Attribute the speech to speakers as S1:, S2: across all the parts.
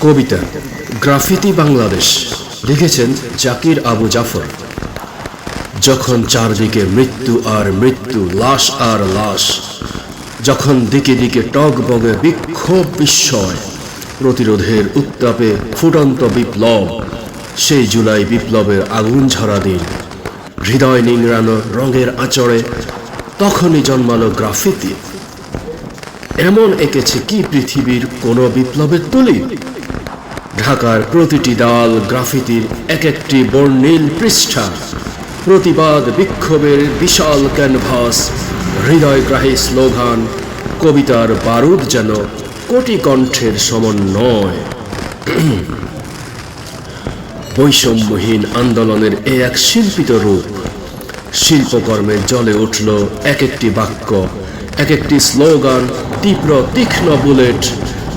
S1: কবিতা, graffiti Bangladesh, লিখেছেন জাকির আবু জাফর। যখন চারদিকে মৃত্যু আর মৃত্যু, লাশ আর লাশ, যখন দিকে দিকে টক বগে বিক্ষোভ বিস্ময়, প্রতিরোধের উত্তাপে ফুটন্ত বিপ্লব, সেই জুলাই বিপ্লবের আগুন ঝরা দিন, হৃদয় নিংড়ানো রঙের আচরে তখনই জন্মালো গ্রাফিতি। এমন এঁকেছে কি পৃথিবীর কোনো বিপ্লবের তুলি? ঢাকার প্রতিটি দাল গ্রাফিতির এক একটি বর্ণিল পৃষ্ঠা। প্রতিবাদ বিক্ষোভের বিশাল ক্যানভাস, হৃদয়গ্রাহী স্লোগান, কবিতার বারুদ যেন কোটি কণ্ঠের সমন্বয়। বৈষম্যহীন আন্দোলনের এ এক শিল্পিত রূপ, শিল্পকর্মে জ্বলে উঠল এক একটি বাক্য, এক একটি স্লোগান, তীব্র তীক্ষ্ণ বুলেট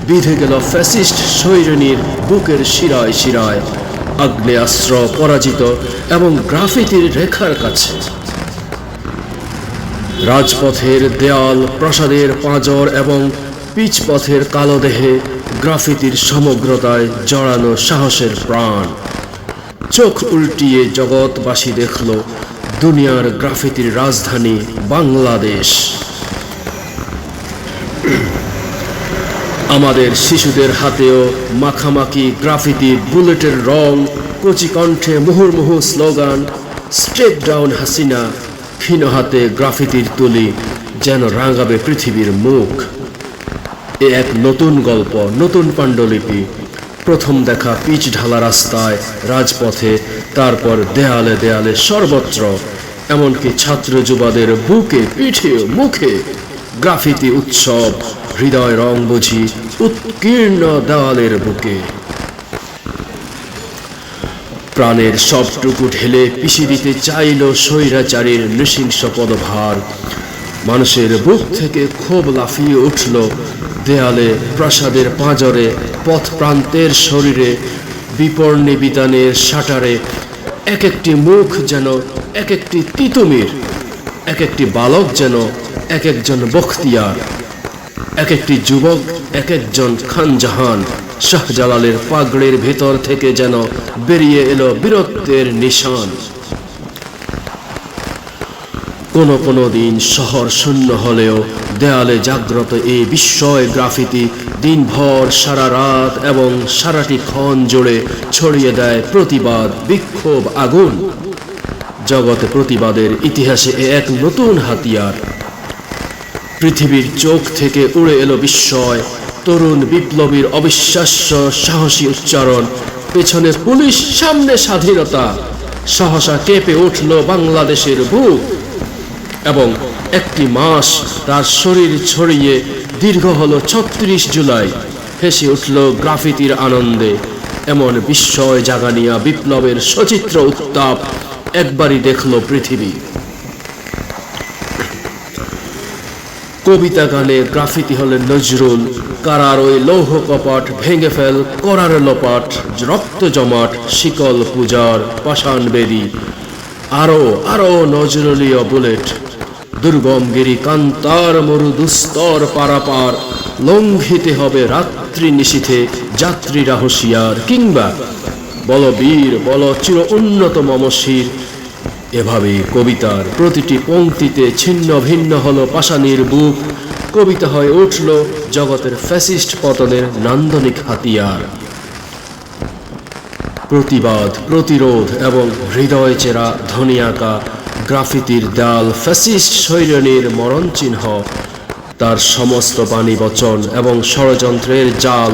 S1: বিধে গেল ফ্যাসিস্ট সৈরনীর বুকের শিরায় শিরায় আগ্নেয়াস্ত্র পরাজিত এবং গ্রাফিতির রেখার কাছে। রাজপথের দেয়াল, প্রাসাদের পাঁজর এবং পিচপথের কালো দেহে গ্রাফিতির সমগ্রতায় জড়ানো সাহসের প্রাণ। চোখ উল্টিয়ে জগৎবাসী দেখল দুনিয়ার গ্রাফিতির রাজধানী বাংলাদেশ। আমাদের শিশুদের হাতেও মাখামাখি গ্রাফিতি বুলেটের রং, কচি কণ্ঠে মুহুর্মুহু স্লোগান স্টেপ ডাউন হাসিনা ক্ষীণ হাতে গ্রাফিতির তুলি যেন রাঙাবে পৃথিবীর মুখ। এ এক নতুন গল্প, নতুন পাণ্ডুলিপি। প্রথম দেখা পিচ ঢালা রাস্তায়, রাজপথে, তারপর দেয়ালে দেয়ালে সর্বত্র। এমনকি ছাত্র যুবাদের বুকে, পিঠে, মুখে। গ্রাফিতি উৎসব, হৃদয় রং বুঝি উৎকীর্ণ দেওয়ালের বুকে। প্রাণের সবটুকু ঢেলে পিষে দিতে চাইল স্বৈরাচারীর নৃশংস পদভার। মানুষের বুক থেকে ক্ষোভ লাফিয়ে উঠল, দেয়ালে প্রাসাদের পাঁজরে পথ প্রান্তের শরীরে বিপর্ণী বিতানের সাটারে। এক একটি মুখ যেন এক একটি তিতুমির এক একটি বালক যেন এক একজন বখতিয়ার, এক একটি যুবক, এক একজন খানজাহান, শাহজালালের পাগড়ের ভেতর থেকে যেন বেরিয়ে এলো বীরত্বের নিশান। কোনো কোনো দিন শহর শূন্য হলেও দেয়ালে জাগ্রত এই বিস্ময় গ্রাফিতি দিনভর সারা রাত এবং সারাটি ক্ষণ জুড়ে ছড়িয়ে দেয় প্রতিবাদ, বিক্ষোভ, আগুন। জগতে প্রতিবাদের ইতিহাসে এ এক নতুন হাতিয়ার। পৃথিবীর চোখ থেকে উড়ে এলো বিস্ময়, তরুণ বিপ্লবীর অবিশ্বাস্য সাহসী উচ্চারণ পেছনে পুলিশ সামনে স্বাধীনতা, সহসা কেঁপে উঠল বাংলাদেশের বুক। এবং একটি মাস তার শরীর ছড়িয়ে দীর্ঘ হলো ছত্রিশ জুলাই, হেসে উঠল গ্রাফিতির আনন্দে, এমন বিস্ময় জাগানিয়া বিপ্লবের সচিত্র উত্তাপ একবারই দেখল পৃথিবী। কবিতা গানে গ্রাফিতি হলেন নজরুল, কারার ওই লৌহ কপাট ভেঙে ফেল করার লোপাট, রক্ত জমাট, শিকল পূজার পাষাণ বেদি। আরও আরও নজরুলীয় বুলেট, দুর্গম গিরি কান্তার মরু দুস্তর পারাপার, লঙ্ঘিতে হবে রাত্রি নিশীথে যাত্রীরা হুঁশিয়ার, কিংবা বল বীর, বল চির উন্নত মমশির এভাবে কবিতার প্রতিটি পংক্তিতে ছিন্ন ভিন্ন হলো পাষাণীর বুক। কবিতা হয়ে উঠল জগতের ফ্যাসিস্ট পতনের নান্দনিক হাতিয়ার। প্রতিবাদ, প্রতিরোধ এবং হৃদয় চেরা ধ্বনি আঁকা গ্রাফিতির দেয়াল ফ্যাসিস্ট সৈরনীর মরণ চিহ্ন তার সমস্ত বাণী বচন এবং ষড়যন্ত্রের জাল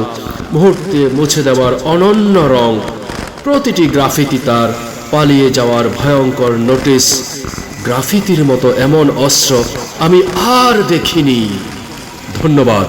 S1: মুহূর্তে মুছে দেওয়ার অনন্য রং। প্রতিটি গ্রাফিতি তার পালিয়ে যাওয়ার ভয়ঙ্কর নোটিশ গ্রাফিতির মতো এমন অস্ত্র আমি আর দেখিনি। ধন্যবাদ।